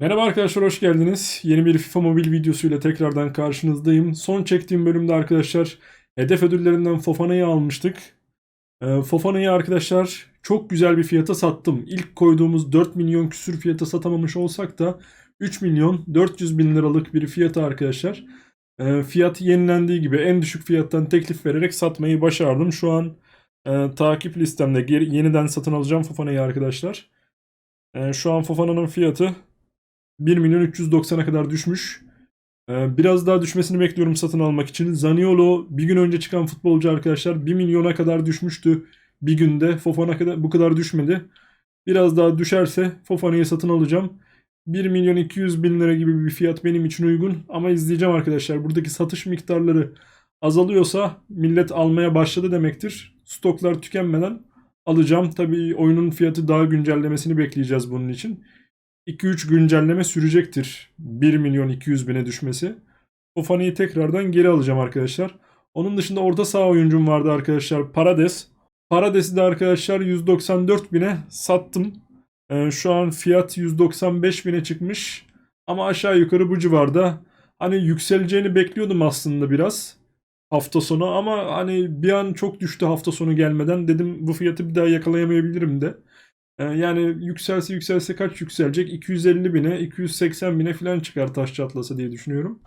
Merhaba arkadaşlar hoş geldiniz. Yeni bir FIFA Mobil videosuyla tekrardan karşınızdayım. Son çektiğim bölümde arkadaşlar hedef ödüllerinden Fofana'yı almıştık. Ee, Fofana'yı arkadaşlar çok güzel bir fiyata sattım. İlk koyduğumuz 4 milyon küsür fiyata satamamış olsak da 3 milyon 400 bin liralık bir fiyata arkadaşlar. Ee, fiyat yenilendiği gibi en düşük fiyattan teklif vererek satmayı başardım. Şu an e, takip listemde geri, yeniden satın alacağım Fofana'yı arkadaşlar. Ee, şu an Fofana'nın fiyatı 1 milyon 390'a kadar düşmüş. Ee, Biraz daha düşmesini bekliyorum satın almak için. Zaniolo bir gün önce çıkan futbolcu arkadaşlar 1 milyona kadar düşmüştü bir günde. Fofana kadar bu kadar düşmedi. Biraz daha düşerse Fofana'yı satın alacağım. 1 milyon 200 bin lira gibi bir fiyat benim için uygun. Ama izleyeceğim arkadaşlar. Buradaki satış miktarları azalıyorsa millet almaya başladı demektir. Stoklar tükenmeden alacağım. Tabii oyunun fiyatı daha güncellemesini bekleyeceğiz bunun için. 2-3 güncelleme sürecektir. 1 milyon 200 bine düşmesi. Fofana'yı tekrardan geri alacağım arkadaşlar. Onun dışında orta saha oyuncum vardı arkadaşlar. Parades. Parades'i de arkadaşlar 194 bine sattım. Ee, şu an fiyat 195 bine çıkmış. Ama aşağı yukarı bu civarda. Hani yükseleceğini bekliyordum aslında biraz. Hafta sonu ama hani bir an çok düştü hafta sonu gelmeden. Dedim bu fiyatı bir daha yakalayamayabilirim de. Ee, Yani yükselse yükselse kaç yükselecek? 250 bine, 280 bine falan çıkar taş çatlasa diye düşünüyorum.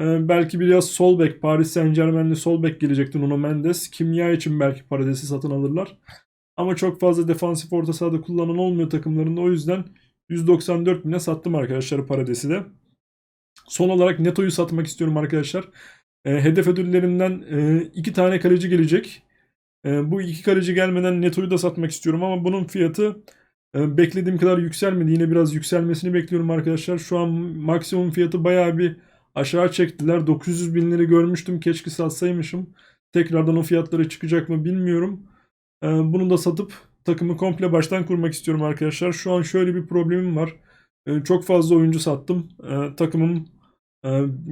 Ee, belki biraz sol bek, Paris Saint Germain'li sol bek gelecekti Nuno Mendes. Kimya için belki Parades'i satın alırlar. Ama çok fazla defansif orta sahada kullanan olmuyor takımlarında. O yüzden 194 bine sattım arkadaşlar Parades'i de. Son olarak Neto'yu satmak istiyorum arkadaşlar. Ee, hedef ödüllerinden e, iki tane kaleci gelecek. E, bu iki kaleci gelmeden Neto'yu da satmak istiyorum ama bunun fiyatı e, beklediğim kadar yükselmedi. Yine biraz yükselmesini bekliyorum arkadaşlar. Şu an maksimum fiyatı bayağı bir aşağı çektiler. 900 binleri görmüştüm. Keşke satsaymışım. Tekrardan o fiyatlara çıkacak mı bilmiyorum. E, bunu da satıp takımı komple baştan kurmak istiyorum arkadaşlar. Şu an şöyle bir problemim var. E, çok fazla oyuncu sattım. Takımım e,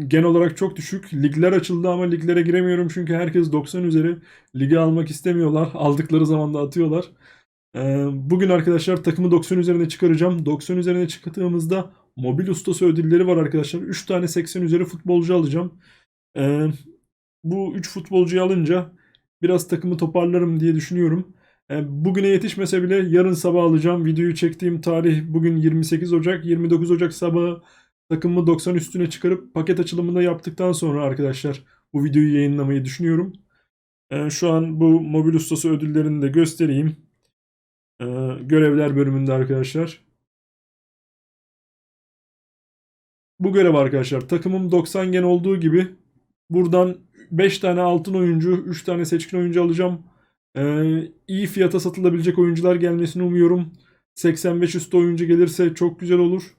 genel olarak çok düşük. Ligler açıldı ama liglere giremiyorum çünkü herkes 90 üzeri ligi almak istemiyorlar. Aldıkları zaman da atıyorlar. Ee, Bugün arkadaşlar takımı 90 üzerine çıkaracağım. 90 üzerine çıktığımızda mobil ustası ödülleri var arkadaşlar. 3 tane 80 üzeri futbolcu alacağım. Ee, Bu 3 futbolcuyu alınca biraz takımı toparlarım diye düşünüyorum. Ee, Bugüne yetişmese bile yarın sabah alacağım. Videoyu çektiğim tarih bugün 28 Ocak. 29 Ocak sabahı takımı 90 üstüne çıkarıp paket açılımını da yaptıktan sonra arkadaşlar bu videoyu yayınlamayı düşünüyorum. Ee, şu an bu mobil ustası ödüllerini de göstereyim. Ee, görevler bölümünde arkadaşlar. Bu görev arkadaşlar takımım 90 gen olduğu gibi buradan 5 tane altın oyuncu, 3 tane seçkin oyuncu alacağım. Ee, iyi fiyata satılabilecek oyuncular gelmesini umuyorum. 85 üstü oyuncu gelirse çok güzel olur.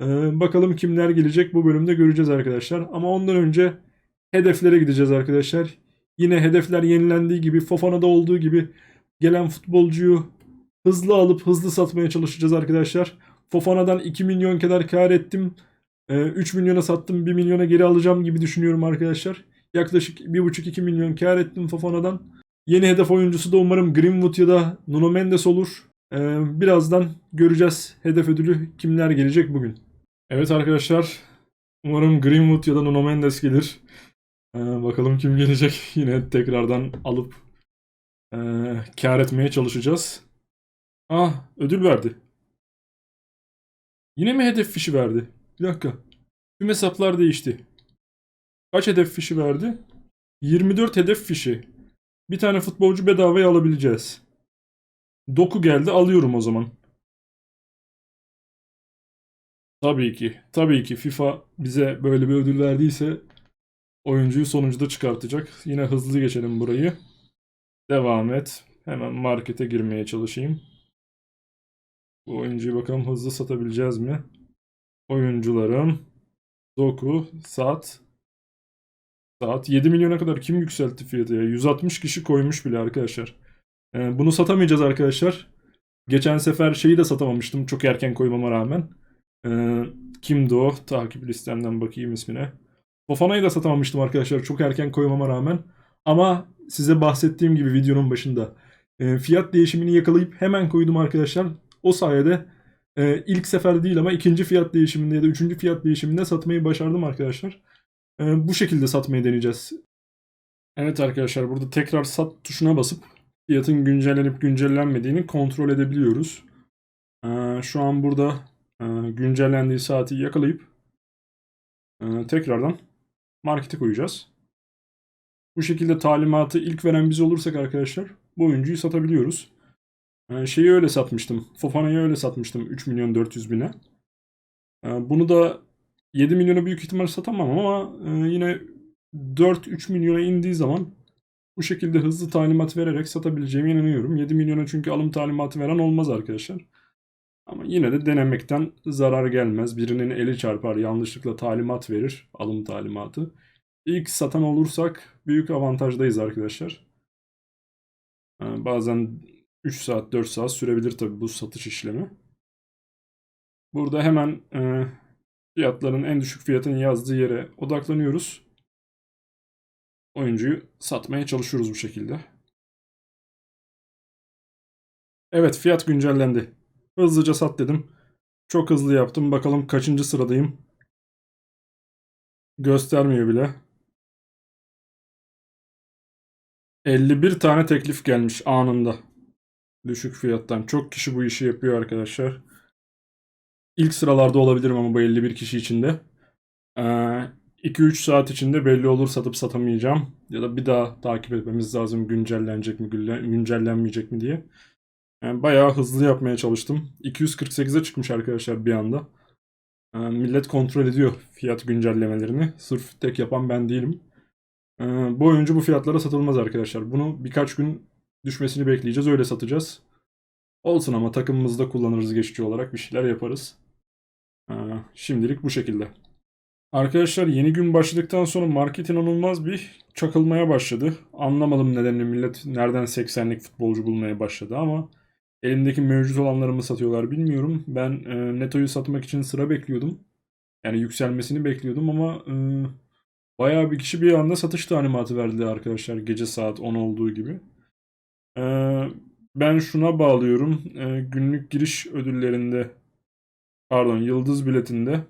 Ee, bakalım kimler gelecek bu bölümde göreceğiz arkadaşlar. Ama ondan önce hedeflere gideceğiz arkadaşlar. Yine hedefler yenilendiği gibi Fofana'da olduğu gibi gelen futbolcuyu hızlı alıp hızlı satmaya çalışacağız arkadaşlar. Fofana'dan 2 milyon kadar kar ettim. Ee, 3 milyona sattım 1 milyona geri alacağım gibi düşünüyorum arkadaşlar. Yaklaşık 1,5-2 milyon kar ettim Fofana'dan. Yeni hedef oyuncusu da umarım Greenwood ya da Nuno Mendes olur. Ee, birazdan göreceğiz hedef ödülü kimler gelecek bugün. Evet arkadaşlar umarım Greenwood ya da Nuno Mendes gelir. Ee, bakalım kim gelecek. Yine tekrardan alıp e, kar etmeye çalışacağız. Ah ödül verdi. Yine mi hedef fişi verdi? Bir dakika. Tüm hesaplar değişti. Kaç hedef fişi verdi? 24 hedef fişi. Bir tane futbolcu bedavaya alabileceğiz. Doku geldi alıyorum o zaman. Tabii ki. Tabii ki FIFA bize böyle bir ödül verdiyse oyuncuyu sonuncuda çıkartacak. Yine hızlı geçelim burayı. Devam et. Hemen markete girmeye çalışayım. Bu oyuncuyu bakalım hızlı satabileceğiz mi? Oyuncularım. Doku, Saat. Saat 7 milyona kadar kim yükseltti fiyatı ya? 160 kişi koymuş bile arkadaşlar. Ee, bunu satamayacağız arkadaşlar. Geçen sefer şeyi de satamamıştım çok erken koymama rağmen. Ee, kimdi o? Takip listemden bakayım ismine. Fofana'yı da satamamıştım arkadaşlar çok erken koymama rağmen. Ama size bahsettiğim gibi videonun başında e, fiyat değişimini yakalayıp hemen koydum arkadaşlar. O sayede e, ilk sefer değil ama ikinci fiyat değişiminde ya da üçüncü fiyat değişiminde satmayı başardım arkadaşlar. E, bu şekilde satmayı deneyeceğiz. Evet arkadaşlar burada tekrar sat tuşuna basıp fiyatın güncellenip güncellenmediğini kontrol edebiliyoruz. E, şu an burada güncellendiği saati yakalayıp e, tekrardan markete koyacağız. Bu şekilde talimatı ilk veren biz olursak arkadaşlar bu oyuncuyu satabiliyoruz. Ee, şeyi öyle satmıştım. Fofana'yı öyle satmıştım 3 milyon 400 bine. Ee, bunu da 7 milyona büyük ihtimal satamam ama e, yine 4-3 milyona indiği zaman bu şekilde hızlı talimat vererek satabileceğime inanıyorum. 7 milyona çünkü alım talimatı veren olmaz arkadaşlar. Ama yine de denemekten zarar gelmez. Birinin eli çarpar, yanlışlıkla talimat verir, alım talimatı. İlk satan olursak büyük avantajdayız arkadaşlar. Ee, bazen 3 saat 4 saat sürebilir tabii bu satış işlemi. Burada hemen e, fiyatların en düşük fiyatın yazdığı yere odaklanıyoruz. Oyuncuyu satmaya çalışıyoruz bu şekilde. Evet fiyat güncellendi. Hızlıca sat dedim. Çok hızlı yaptım. Bakalım kaçıncı sıradayım. Göstermiyor bile. 51 tane teklif gelmiş anında. Düşük fiyattan. Çok kişi bu işi yapıyor arkadaşlar. İlk sıralarda olabilirim ama bu 51 kişi içinde. Ee, 2-3 saat içinde belli olur satıp satamayacağım. Ya da bir daha takip etmemiz lazım güncellenecek mi güncellenmeyecek mi diye. Yani bayağı hızlı yapmaya çalıştım. 248'e çıkmış arkadaşlar bir anda. Ee, millet kontrol ediyor fiyat güncellemelerini. Sırf tek yapan ben değilim. Ee, bu oyuncu bu fiyatlara satılmaz arkadaşlar. Bunu birkaç gün düşmesini bekleyeceğiz. Öyle satacağız. Olsun ama takımımızda kullanırız geçici olarak bir şeyler yaparız. Ee, şimdilik bu şekilde. Arkadaşlar yeni gün başladıktan sonra market inanılmaz bir çakılmaya başladı. Anlamadım nedenini millet nereden 80'lik futbolcu bulmaya başladı ama elimdeki mevcut olanları mı satıyorlar bilmiyorum. Ben e, Neto'yu satmak için sıra bekliyordum. Yani yükselmesini bekliyordum ama e, bayağı bir kişi bir anda satış talimatı verdi arkadaşlar gece saat 10 olduğu gibi. E, ben şuna bağlıyorum. E, günlük giriş ödüllerinde pardon yıldız biletinde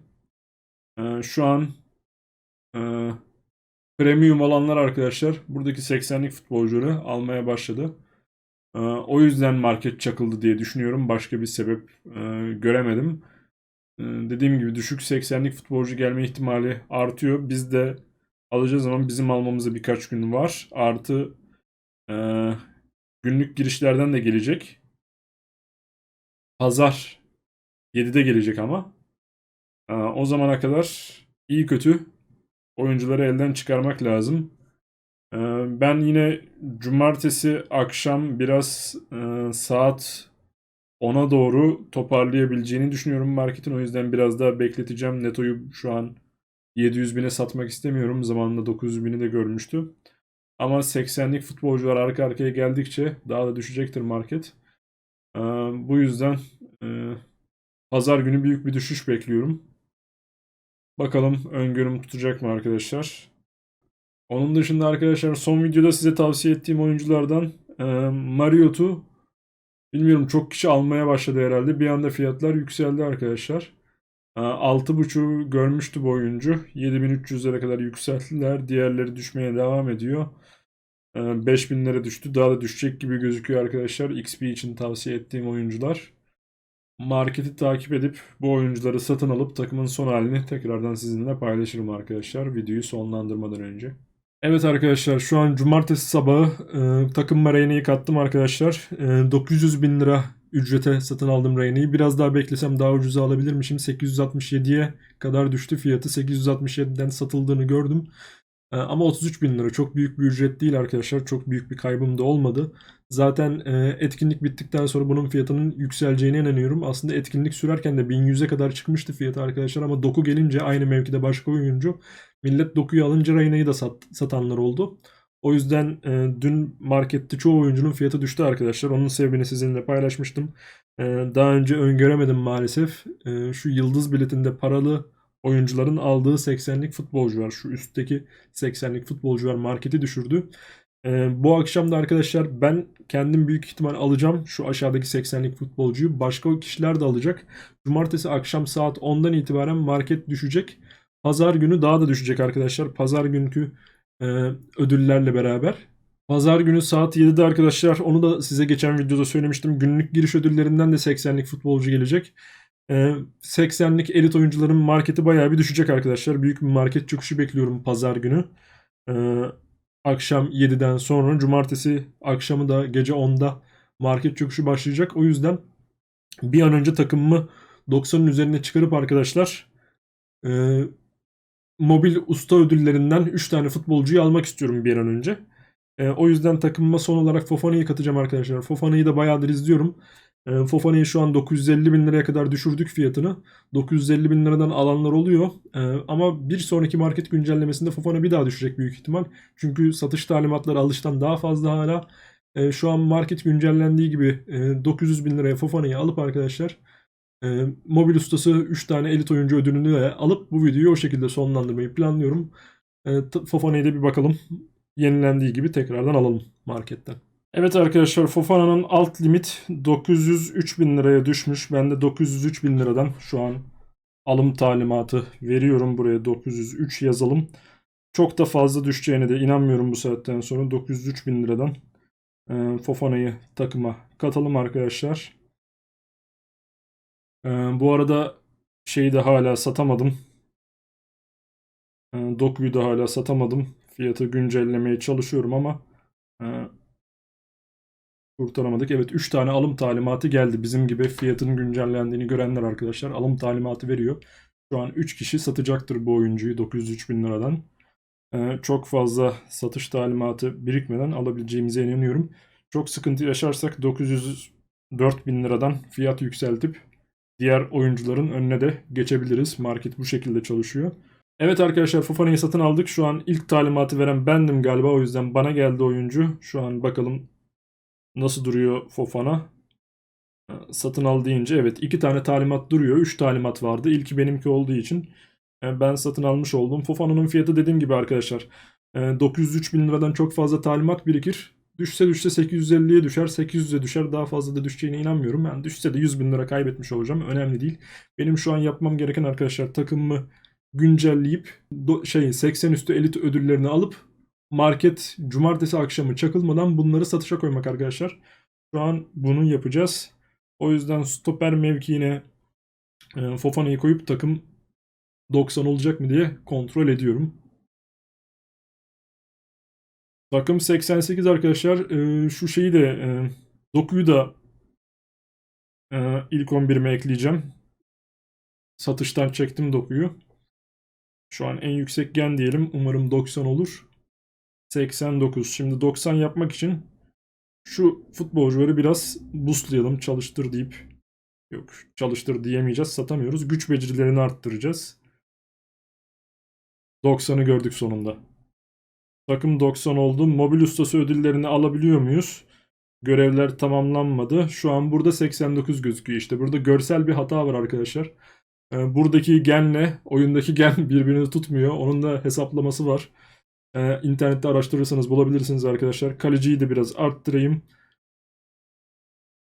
e, şu an e, premium olanlar arkadaşlar buradaki 80'lik futbolcuları almaya başladı. E, o yüzden market çakıldı diye düşünüyorum. Başka bir sebep e, göremedim. E, dediğim gibi düşük 80'lik futbolcu gelme ihtimali artıyor. Biz de alacağız ama bizim almamıza birkaç gün var. Artı e, günlük girişlerden de gelecek. Pazar 7'de gelecek ama. Ee, o zamana kadar iyi kötü oyuncuları elden çıkarmak lazım. Ee, ben yine cumartesi akşam biraz e, saat 10'a doğru toparlayabileceğini düşünüyorum marketin. O yüzden biraz daha bekleteceğim. Neto'yu şu an 700 bine satmak istemiyorum. Zamanında 900 bini de görmüştü. Ama 80'lik futbolcular arka arkaya geldikçe daha da düşecektir market. Ee, bu yüzden e, pazar günü büyük bir düşüş bekliyorum. Bakalım öngörüm tutacak mı arkadaşlar. Onun dışında arkadaşlar son videoda size tavsiye ettiğim oyunculardan e, Mariot'u bilmiyorum çok kişi almaya başladı herhalde. Bir anda fiyatlar yükseldi arkadaşlar. E, 6.5'u görmüştü bu oyuncu. 7300'lere kadar yükselttiler. Diğerleri düşmeye devam ediyor. 5000'lere düştü. Daha da düşecek gibi gözüküyor arkadaşlar. XP için tavsiye ettiğim oyuncular. Marketi takip edip bu oyuncuları satın alıp takımın son halini tekrardan sizinle paylaşırım arkadaşlar. Videoyu sonlandırmadan önce. Evet arkadaşlar şu an cumartesi sabahı e, takım Reyne'yi kattım arkadaşlar. E, 900 bin lira ücrete satın aldım Reyne'yi. Biraz daha beklesem daha ucuza alabilirmişim. 867'ye kadar düştü fiyatı. 867'den satıldığını gördüm. Ee, ama 33 bin lira çok büyük bir ücret değil arkadaşlar. Çok büyük bir kaybım da olmadı. Zaten e, etkinlik bittikten sonra bunun fiyatının yükseleceğine inanıyorum. Aslında etkinlik sürerken de 1100'e kadar çıkmıştı fiyatı arkadaşlar ama Doku gelince aynı mevkide başka oyuncu millet Doku'yu alınca Reyna'yı da sat, satanlar oldu. O yüzden e, dün markette çoğu oyuncunun fiyatı düştü arkadaşlar. Onun sebebini sizinle paylaşmıştım. E, daha önce öngöremedim maalesef. E, şu yıldız biletinde paralı oyuncuların aldığı 80'lik futbolcu var. Şu üstteki 80'lik futbolcu var marketi düşürdü. Ee, bu akşam da arkadaşlar ben kendim büyük ihtimal alacağım şu aşağıdaki 80'lik futbolcuyu. Başka kişiler de alacak. Cumartesi akşam saat 10'dan itibaren market düşecek. Pazar günü daha da düşecek arkadaşlar. Pazar günkü e, ödüllerle beraber. Pazar günü saat 7'de arkadaşlar onu da size geçen videoda söylemiştim. Günlük giriş ödüllerinden de 80'lik futbolcu gelecek. Ee, 80'lik elit oyuncuların marketi bayağı bir düşecek arkadaşlar. Büyük bir market çöküşü bekliyorum pazar günü. Ee, akşam 7'den sonra cumartesi akşamı da gece 10'da market çöküşü başlayacak. O yüzden bir an önce takımımı 90'ın üzerine çıkarıp arkadaşlar e, mobil usta ödüllerinden 3 tane futbolcuyu almak istiyorum bir an önce. E, o yüzden takımıma son olarak Fofana'yı katacağım arkadaşlar. Fofana'yı da bayağıdır izliyorum. E, Fofana'yı şu an 950 bin liraya kadar düşürdük fiyatını. 950 bin liradan alanlar oluyor. E, ama bir sonraki market güncellemesinde Fofana bir daha düşecek büyük ihtimal. Çünkü satış talimatları alıştan daha fazla hala. E, şu an market güncellendiği gibi e, 900 bin liraya Fofana'yı alıp arkadaşlar e, mobil ustası 3 tane elit oyuncu ödülünü de alıp bu videoyu o şekilde sonlandırmayı planlıyorum. E, Fofana'ya da bir bakalım. Yenilendiği gibi tekrardan alalım marketten. Evet arkadaşlar Fofana'nın alt limit 903 bin liraya düşmüş. Ben de 903 bin liradan şu an alım talimatı veriyorum. Buraya 903 yazalım. Çok da fazla düşeceğine de inanmıyorum bu saatten sonra. 903 bin liradan e, Fofana'yı takıma katalım arkadaşlar. E, bu arada şeyi de hala satamadım. E, Doku'yu da hala satamadım. Fiyatı güncellemeye çalışıyorum ama kurtaramadık. Evet 3 tane alım talimatı geldi. Bizim gibi fiyatının güncellendiğini görenler arkadaşlar alım talimatı veriyor. Şu an 3 kişi satacaktır bu oyuncuyu 903 bin liradan. Ee, çok fazla satış talimatı birikmeden alabileceğimize inanıyorum. Çok sıkıntı yaşarsak 904 bin liradan fiyat yükseltip diğer oyuncuların önüne de geçebiliriz. Market bu şekilde çalışıyor. Evet arkadaşlar Fofana'yı satın aldık. Şu an ilk talimatı veren bendim galiba. O yüzden bana geldi oyuncu. Şu an bakalım Nasıl duruyor Fofana? Satın al deyince evet iki tane talimat duruyor. Üç talimat vardı. İlki benimki olduğu için e, ben satın almış oldum. Fofana'nın fiyatı dediğim gibi arkadaşlar. e, 903 bin liradan çok fazla talimat birikir. Düşse düşse 850'ye düşer. 800'e düşer. Daha fazla da düşeceğine inanmıyorum. Yani düşse de 100 bin lira kaybetmiş olacağım. Önemli değil. Benim şu an yapmam gereken arkadaşlar takımımı güncelleyip şey 80 üstü elit ödüllerini alıp market cumartesi akşamı çakılmadan bunları satışa koymak arkadaşlar. Şu an bunu yapacağız. O yüzden stoper mevkiine e, Fofana'yı koyup takım 90 olacak mı diye kontrol ediyorum. Takım 88 arkadaşlar. E, şu şeyi de e, Doku'yu da e, ilk 11'ime ekleyeceğim. Satıştan çektim Doku'yu. Şu an en yüksek gen diyelim. Umarım 90 olur. 89. Şimdi 90 yapmak için şu futbolcuları biraz boostlayalım, çalıştır deyip yok çalıştır diyemeyeceğiz, satamıyoruz. Güç becerilerini arttıracağız. 90'ı gördük sonunda. Takım 90 oldu. Mobil ustası ödüllerini alabiliyor muyuz? Görevler tamamlanmadı. Şu an burada 89 gözüküyor işte. Burada görsel bir hata var arkadaşlar. Ee, Buradaki genle oyundaki gen birbirini tutmuyor. Onun da hesaplaması var. Ee, internette araştırırsanız bulabilirsiniz arkadaşlar. Kaleciyi de biraz arttırayım.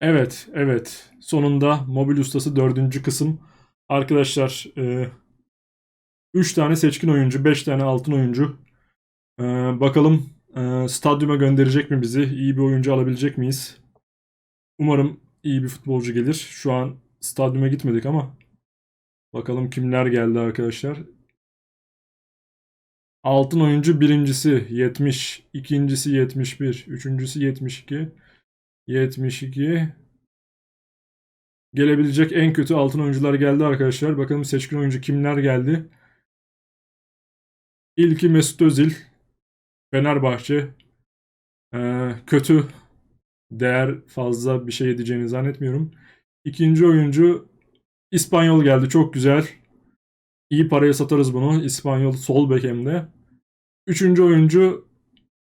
Evet, evet. Sonunda mobil ustası dördüncü kısım. Arkadaşlar 3 tane seçkin oyuncu, 5 tane altın oyuncu. Ee, bakalım e, stadyuma gönderecek mi bizi? İyi bir oyuncu alabilecek miyiz? Umarım iyi bir futbolcu gelir. Şu an stadyuma gitmedik ama bakalım kimler geldi arkadaşlar. Altın oyuncu birincisi 70, ikincisi 71, üçüncüsü 72, 72. Gelebilecek en kötü altın oyuncular geldi arkadaşlar. Bakalım seçkin oyuncu kimler geldi. İlki Mesut Özil, Fenerbahçe. Ee, kötü değer fazla bir şey edeceğini zannetmiyorum. İkinci oyuncu İspanyol geldi. Çok güzel. İyi paraya satarız bunu. İspanyol sol bek hem de. Üçüncü oyuncu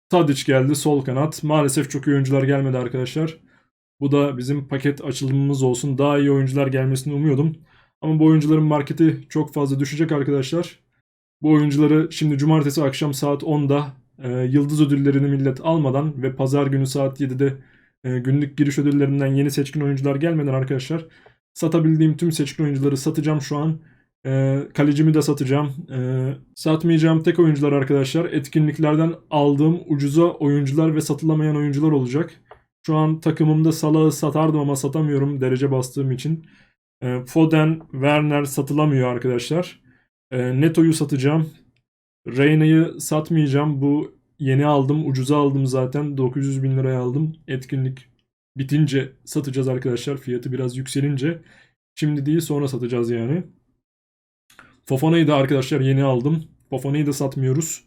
Tadic geldi. Sol kanat. Maalesef çok iyi oyuncular gelmedi arkadaşlar. Bu da bizim paket açılımımız olsun. Daha iyi oyuncular gelmesini umuyordum. Ama bu oyuncuların marketi çok fazla düşecek arkadaşlar. Bu oyuncuları şimdi cumartesi akşam saat 10'da e, yıldız ödüllerini millet almadan ve pazar günü saat 7'de e, günlük giriş ödüllerinden yeni seçkin oyuncular gelmeden arkadaşlar satabildiğim tüm seçkin oyuncuları satacağım şu an. E, kalecimi de satacağım. E, satmayacağım tek oyuncular arkadaşlar etkinliklerden aldığım ucuza oyuncular ve satılamayan oyuncular olacak. Şu an takımımda Salah'ı satardım ama satamıyorum derece bastığım için. E, Foden, Werner satılamıyor arkadaşlar. E, Neto'yu satacağım. Reyna'yı satmayacağım. Bu yeni aldım. Ucuza aldım zaten. 900 bin liraya aldım. Etkinlik bitince satacağız arkadaşlar. Fiyatı biraz yükselince. Şimdi değil sonra satacağız yani. Fofana'yı da arkadaşlar yeni aldım. Fofana'yı da satmıyoruz.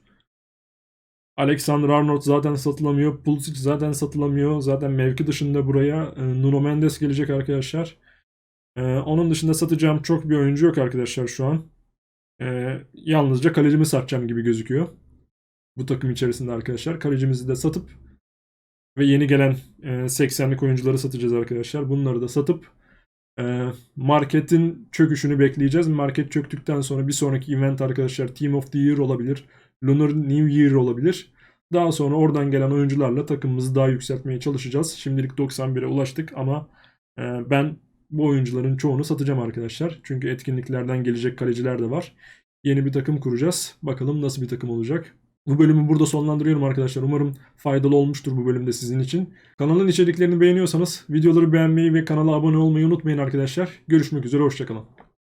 Alexander Arnold zaten satılamıyor. Pulisic zaten satılamıyor. Zaten mevki dışında buraya e, Nuno Mendes gelecek arkadaşlar. E, onun dışında satacağım çok bir oyuncu yok arkadaşlar şu an. E, yalnızca kalecimi satacağım gibi gözüküyor. Bu takım içerisinde arkadaşlar. Kalecimizi de satıp ve yeni gelen e, 80'lik oyuncuları satacağız arkadaşlar. Bunları da satıp marketin çöküşünü bekleyeceğiz. Market çöktükten sonra bir sonraki event arkadaşlar Team of the Year olabilir. Lunar New Year olabilir. Daha sonra oradan gelen oyuncularla takımımızı daha yükseltmeye çalışacağız. Şimdilik 91'e ulaştık ama e, ben bu oyuncuların çoğunu satacağım arkadaşlar. Çünkü etkinliklerden gelecek kaleciler de var. Yeni bir takım kuracağız. Bakalım nasıl bir takım olacak. Bu bölümü burada sonlandırıyorum arkadaşlar. Umarım faydalı olmuştur bu bölümde sizin için. Kanalın içeriklerini beğeniyorsanız videoları beğenmeyi ve kanala abone olmayı unutmayın arkadaşlar. Görüşmek üzere, hoşçakalın.